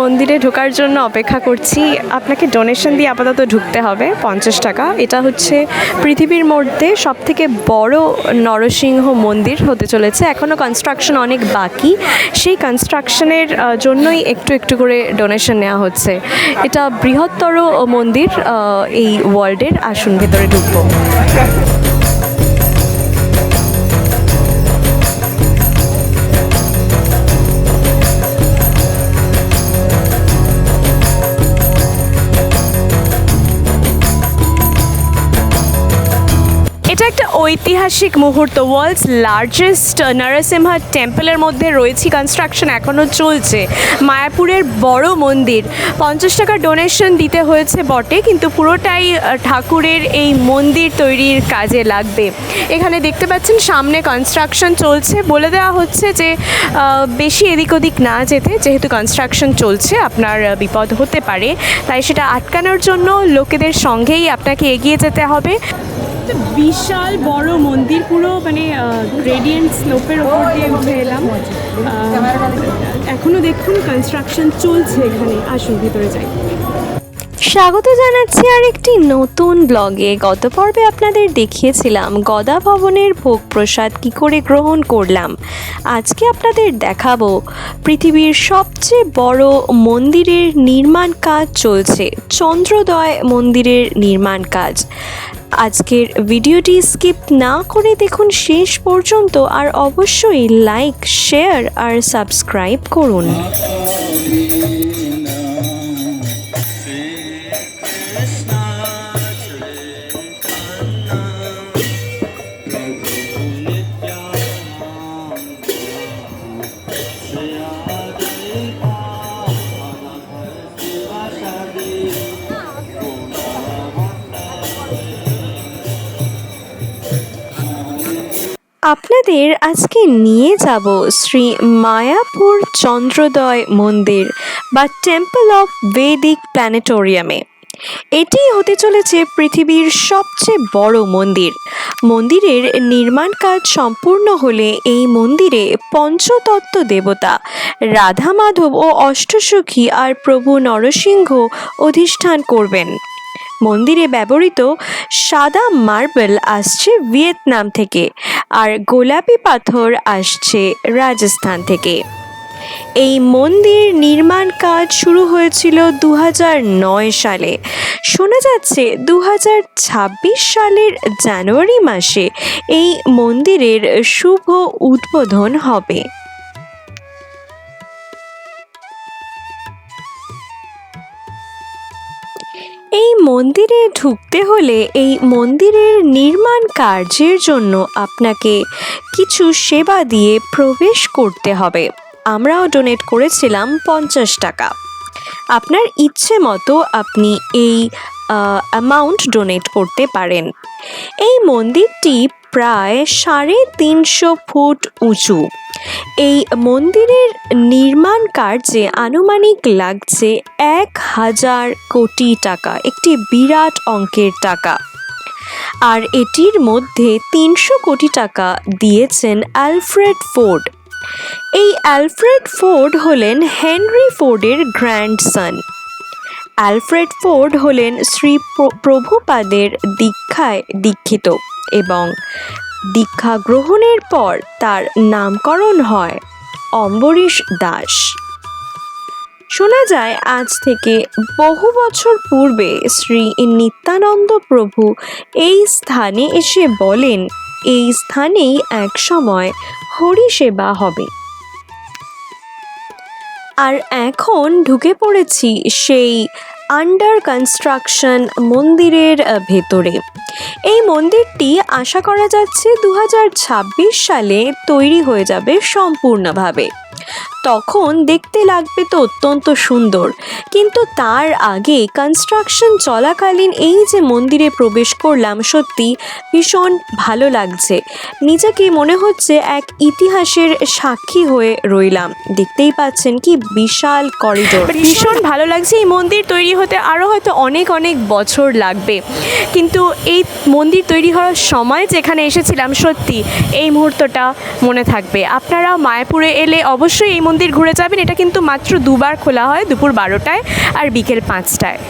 মন্দিরে ঢোকার জন্য অপেক্ষা করছি। আপনাকে ডোনেশন দিয়ে আপাতত ঢুকতে হবে, পঞ্চাশ টাকা। এটা হচ্ছে পৃথিবীর মধ্যে সবথেকে বড় নরসিংহ মন্দির হতে চলেছে। এখনও কনস্ট্রাকশন অনেক বাকি। সেই কনস্ট্রাকশনের জন্যই একটু একটু করে ডোনেশন নেওয়া হচ্ছে। এটা বৃহত্তর মন্দির এই ওয়ার্ল্ডের আসুন, ভেতরে ঢুকবো। ঐতিহাসিক মুহূর্ত ওয়ার্ল্ডস লার্জেস্ট নরসিংহা টেম্পলের মধ্যে রয়েছে কনস্ট্রাকশন এখনও চলছে। মায়াপুরের বড় মন্দির, পঞ্চাশ টাকা ডোনেশন দিতে হয়েছে বটে, কিন্তু পুরোটাই ঠাকুরের এই মন্দির তৈরির কাজে লাগবে। এখানে দেখতে পাচ্ছেন, সামনে কনস্ট্রাকশন চলছে। বলে দেওয়া হচ্ছে যে বেশি এদিক ওদিক না যেতে, যেহেতু কনস্ট্রাকশন চলছে, আপনার বিপদ হতে পারে। তাই সেটা আটকানোর জন্য লোকেদের সঙ্গেই আপনাকে এগিয়ে যেতে হবে। একটা বিশাল বড় মন্দির, পুরো মানে গ্রেডিয়েন্ট স্লোপের ওপর দিয়ে উঠে এলাম। এখনও দেখুন কনস্ট্রাকশন চলছে এখানে। আসুন, ভিতরে যাই। স্বাগত জানাচ্ছি আর একটি নতুন ব্লগে গত পর্বে আপনাদের দেখিয়েছিলাম গদা ভবনের ভোগ প্রসাদ কী করে গ্রহণ করলাম। আজকে আপনাদের দেখাবো পৃথিবীর সবচেয়ে বড় মন্দিরের নির্মাণ কাজ চলছে, চন্দ্রোদয় মন্দিরের নির্মাণ কাজ। আজকের ভিডিওটি স্কিপ না করে দেখুন শেষ পর্যন্ত আর অবশ্যই লাইক, শেয়ার আর সাবস্ক্রাইব করুন। আপনাদের আজকে নিয়ে যাব শ্রী মায়াপুর চন্দ্রোদয় মন্দির বা টেম্পল অফ বেদিক প্ল্যানেটোরিয়ামে এটি হতে চলেছে পৃথিবীর সবচেয়ে বড় মন্দির। মন্দিরের নির্মাণ কাজ সম্পূর্ণ হলে এই মন্দিরে পঞ্চতত্ত্ব দেবতা রাধা মাধব ও অষ্টসখী আর প্রভু নরসিংহ অধিষ্ঠান করবেন। মন্দিরে ব্যবহৃত সাদা মার্বেল আসছে ভিয়েতনাম থেকে আর গোলাপি পাথর আসছে রাজস্থান থেকে। এই মন্দির নির্মাণ কাজ শুরু হয়েছিল দু সালে। শোনা যাচ্ছে দু হাজার ছাব্বিশ সালের জানুয়ারি মাসে এই মন্দিরের শুভ উদ্বোধন হবে। এই মন্দিরে ঢুকতে হলে এই মন্দিরের নির্মাণ কার্যের জন্য আপনাকে কিছু সেবা দিয়ে প্রবেশ করতে হবে। আমরাও ডোনেট করেছিলাম পঞ্চাশ টাকা। আপনার ইচ্ছে মতো আপনি এই অ্যামাউন্ট ডোনেট করতে পারেন। এই মন্দিরটি প্রায় সাড়ে তিনশো ফুট উঁচু। এই মন্দিরের নির্মাণ কার্যে আনুমানিক লাগছে এক হাজার কোটি টাকা, একটি বিরাট অঙ্কের টাকা। আর এটির মধ্যে তিনশো কোটি টাকা দিয়েছেন অ্যালফ্রেড ফোর্ড। এই অ্যালফ্রেড ফোর্ড হলেন হেনরি ফোর্ডের গ্র্যান্ডসন। অ্যালফ্রেড ফোর্ড হলেন শ্রী প্রভুপাদের দীক্ষায় দীক্ষিত এবং দীক্ষা গ্রহণের পর তার নামকরণ হয় অম্বরীশ দাস। শোনা যায়, আজ থেকে বহু বছর পূর্বে শ্রী নিত্যানন্দ প্রভু এই স্থানে এসে বলেন, এই স্থানেই এক সময় হরি সেবা হবে। আর এখন ঢুকে পড়েছি সেই আন্ডার কনস্ট্রাকশন মন্দিরের ভেতরে। এই মন্দিরটি আশা করা যাচ্ছে দু হাজার ছাব্বিশ সালে তৈরি হয়ে যাবে সম্পূর্ণভাবে। তখন দেখতে লাগবে তো অত্যন্ত সুন্দর। কিন্তু তার আগে কনস্ট্রাকশন চলাকালীন এই যে মন্দিরে প্রবেশ করলাম, সত্যি ভীষণ ভালো লাগছে। নিজেকে মনে হচ্ছে এক ইতিহাসের সাক্ষী হয়ে রইলাম। দেখতেই পাচ্ছেন কি বিশাল করিডোর ভীষণ ভালো লাগছে এই মন্দির তৈরি হতে। আরও হয়তো অনেক অনেক বছর লাগবে। কিন্তু এই মন্দির তৈরি হওয়ার সময় যেখানে এসেছিলাম, সত্যি এই মুহূর্তটা মনে থাকবে। আপনারা মায়াপুরে এলে অবশ্যই অবশ্যই এই মন্দির ঘুরে যাবেন। এটা কিন্তু মাত্র দুবার খোলা হয়, দুপুর বারোটায় আর বিকেল পাঁচটায়।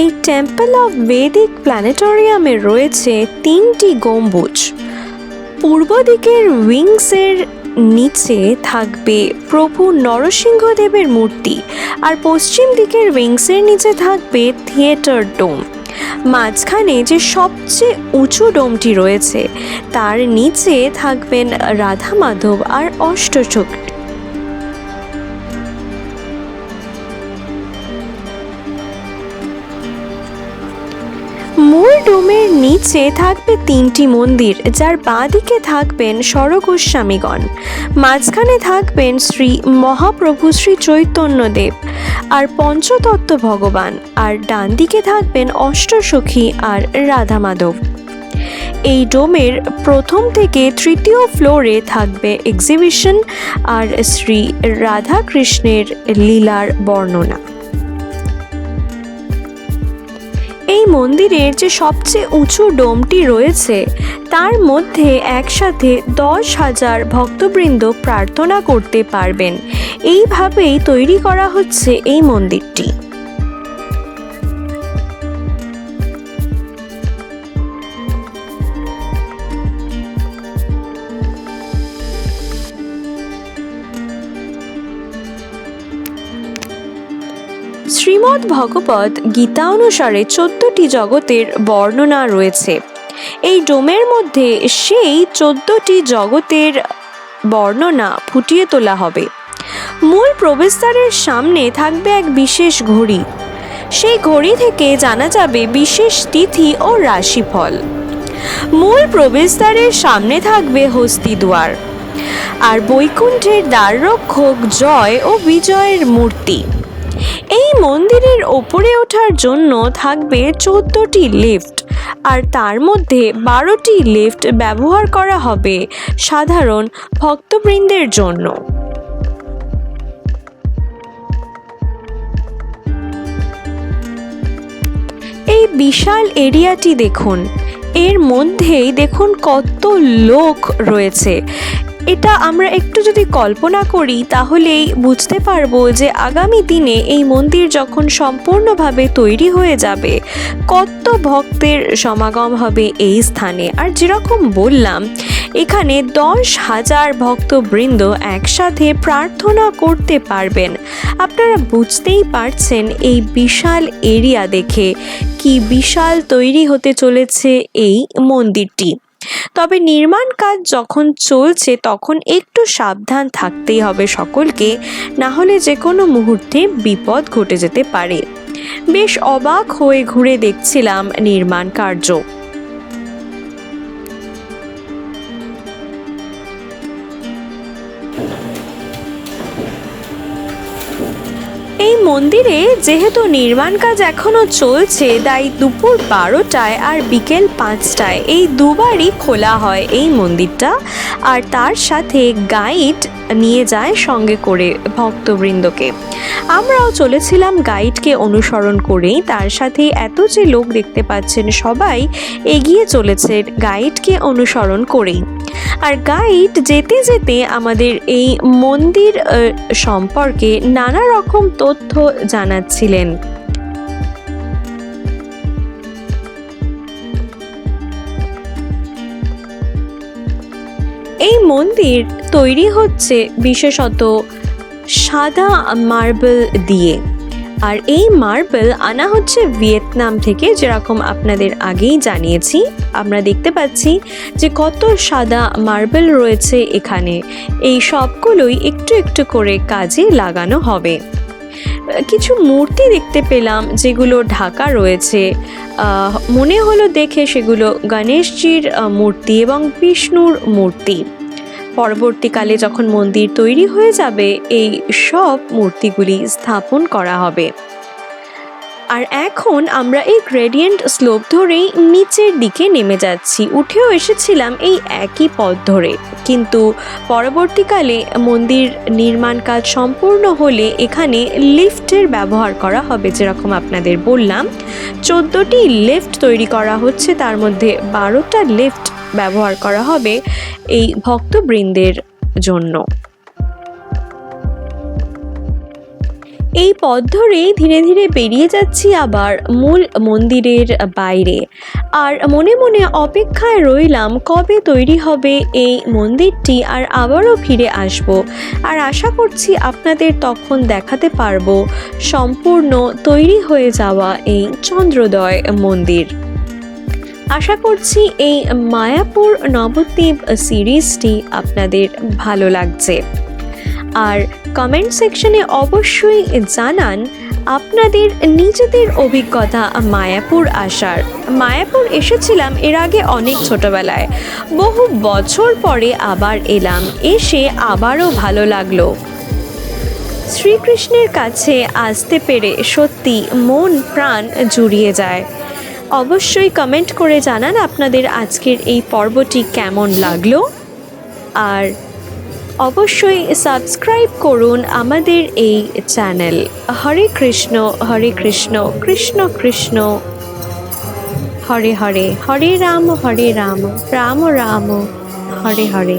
এই টেম্পল অফ বেদিক প্ল্যানেটোরিয়ামে রয়েছে তিনটি গম্বুজ। পূর্ব দিকের উইংসের নিচে থাকবে প্রভু নরসিংহদেবের মূর্তি আর পশ্চিম দিকের উইংসের নিচে থাকবে থিয়েটার ডোম। মাঝখানে যে সবচেয়ে উঁচু ডোমটি রয়েছে তার নিচে থাকবেন রাধা মাধব আর অষ্টচক ডোমের নিচে থাকবে তিনটি মন্দির, যার বাঁ দিকে থাকবেন স্বরগোস্বামীগণ। মাঝখানে থাকবেন শ্রী মহাপ্রভু শ্রী চৈতন্যদেব আর পঞ্চতত্ত্ব ভগবান, আর ডান দিকে থাকবেন অষ্টসখী আর রাধা মাধব এই ডোমের প্রথম থেকে তৃতীয় ফ্লোরে থাকবে এক্সিবিশন আর শ্রী রাধা কৃষ্ণের লীলার বর্ণনা। এই মন্দিরের যে সবচেয়ে উঁচু ডোমটি রয়েছে, তার মধ্যে একসাথে দশ হাজার ভক্তবৃন্দ প্রার্থনা করতে পারবেন। এইভাবেই তৈরি করা হচ্ছে এই মন্দিরটি। শ্রীমদ্ ভগবত গীতা অনুসারে চোদ্দটি জগতের বর্ণনা রয়েছে। এই ডোমের মধ্যে সেই চোদ্দটি জগতের বর্ণনা ফুটিয়ে তোলা হবে। মূল প্রবেশদ্বারের সামনে থাকবে এক বিশেষ ঘড়ি। সেই ঘড়ি থেকে জানা যাবে বিশেষ তিথি ও রাশিফল। মূল প্রবেশদ্বারের সামনে থাকবে হস্তিদ্বার আর বৈকুণ্ঠের দ্বাররক্ষক জয় ও বিজয়ের মূর্তি। এই মন্দিরের ওপরে ওঠার জন্য থাকবে চোদ্দটি লিফট, আর তার মধ্যে বারোটি লিফট ব্যবহার করা হবে সাধারণ ভক্তবৃন্দের জন্য। এই বিশাল এরিয়াটি দেখুন। এর মধ্যেই দেখুন কত লোক রয়েছে। এটা আমরা একটু যদি কল্পনা করি, তাহলেই বুঝতে পারব যে আগামী দিনে এই মন্দির যখন সম্পূর্ণভাবে তৈরি হয়ে যাবে, কত ভক্তের সমাগম হবে এই স্থানে। আর যেরকম বললাম, এখানে দশ হাজার ভক্তবৃন্দ একসাথে প্রার্থনা করতে পারবেন। আপনারা বুঝতেই পারছেন এই বিশাল এরিয়া দেখে, কি বিশাল তৈরি হতে চলেছে এই মন্দিরটি। তবে নির্মাণ কাজ যখন চলছে, তখন একটু সাবধান থাকতেই হবে সকলকে, না হলে যে কোনো মুহূর্তে বিপদ ঘটে যেতে পারে। বেশ অবাক হয়ে ঘুরে দেখছিলাম নির্মাণ কার্য। এই মন্দিরে যেহেতু নির্মাণ কাজ এখনও চলছে, তাই দুপুর বারোটায় আর বিকেল পাঁচটায় এই দুবারই খোলা হয় এই মন্দিরটা। আর তার সাথে গাইড নিয়ে যায় সঙ্গে করে ভক্তবৃন্দকে। আমরাও চলেছিলাম গাইডকে অনুসরণ করেই তার সাথে এত যে লোক দেখতে পাচ্ছেন সবাই এগিয়ে চলেছে গাইডকে অনুসরণ করেই। আর গাইড যেতে যেতে আমাদের এই মন্দির সম্পর্কে নানা রকম তথ্য জানাচ্ছিলেন। এই মন্দির তৈরি হচ্ছে বিশেষত সাদা মার্বেল দিয়ে। আর এই মার্বেল আনা হচ্ছে ভিয়েতনাম থেকে, যেরকম আপনাদের আগেই জানিয়েছি। আমরা দেখতে পাচ্ছি যে কত সাদা মার্বেল রয়েছে এখানে। এই সবগুলোই একটু একটু করে কাজে লাগানো হবে। কিছু মূর্তি দেখতে পেলাম যেগুলো ঢাকা রয়েছে। মনে হলো দেখে সেগুলো গণেশজির মূর্তি এবং বিষ্ণুর মূর্তি। পরবর্তীকালে যখন মন্দির তৈরি হয়ে যাবে, এই সব মূর্তিগুলি স্থাপন করা হবে। আর এখন আমরা এই গ্রেডিয়েন্ট স্লোপ ধরেই নিচের দিকে নেমে যাচ্ছি। উঠেও এসেছিলাম এই একই পথ ধরে। কিন্তু পরবর্তীকালে মন্দির নির্মাণ কাজ সম্পূর্ণ হলে এখানে লিফটের ব্যবহার করা হবে, যেরকম আপনাদের বললাম। চোদ্দোটি লিফট তৈরি করা হচ্ছে, তার মধ্যে বারোটা লিফট ব্যবহার করা হবে এই ভক্তবৃন্দের জন্য। এই পথ ধরেই ধীরে ধীরে বেরিয়ে যাচ্ছি আবার মূল মন্দিরের বাইরে। আর মনে মনে অপেক্ষায় রইলাম কবে তৈরি হবে এই মন্দিরটি আর আবারও ফিরে আসব। আর আশা করছি আপনাদের তখন দেখাতে পারব সম্পূর্ণ তৈরি হয়ে যাওয়া এই চন্দ্রোদয় মন্দির। আশা করছি এই মায়াপুর নবদ্বীপ সিরিজটি আপনাদের ভালো লাগছে। আর কমেন্ট সেকশনে অবশ্যই জানান আপনাদের নিজেদের অভিজ্ঞতা মায়াপুর আসার। মায়াপুর এসেছিলাম এর আগে অনেক ছোটবেলায়। বহু বছর পরে আবার এলাম, এসে আবারও ভালো লাগল। শ্রীকৃষ্ণের কাছে আসতে পেরে সত্যি মন প্রাণ জুড়িয়ে যায়। অবশ্যই কমেন্ট করে জানান আপনাদের আজকের এই পর্বটি কেমন লাগল। আর অবশ্যই সাবস্ক্রাইব করুন আমাদের এই চ্যানেল হরে কৃষ্ণ হরে কৃষ্ণ কৃষ্ণ কৃষ্ণ। হরে হরে হরে রাম হরে রাম রাম রাম, হরে হরে।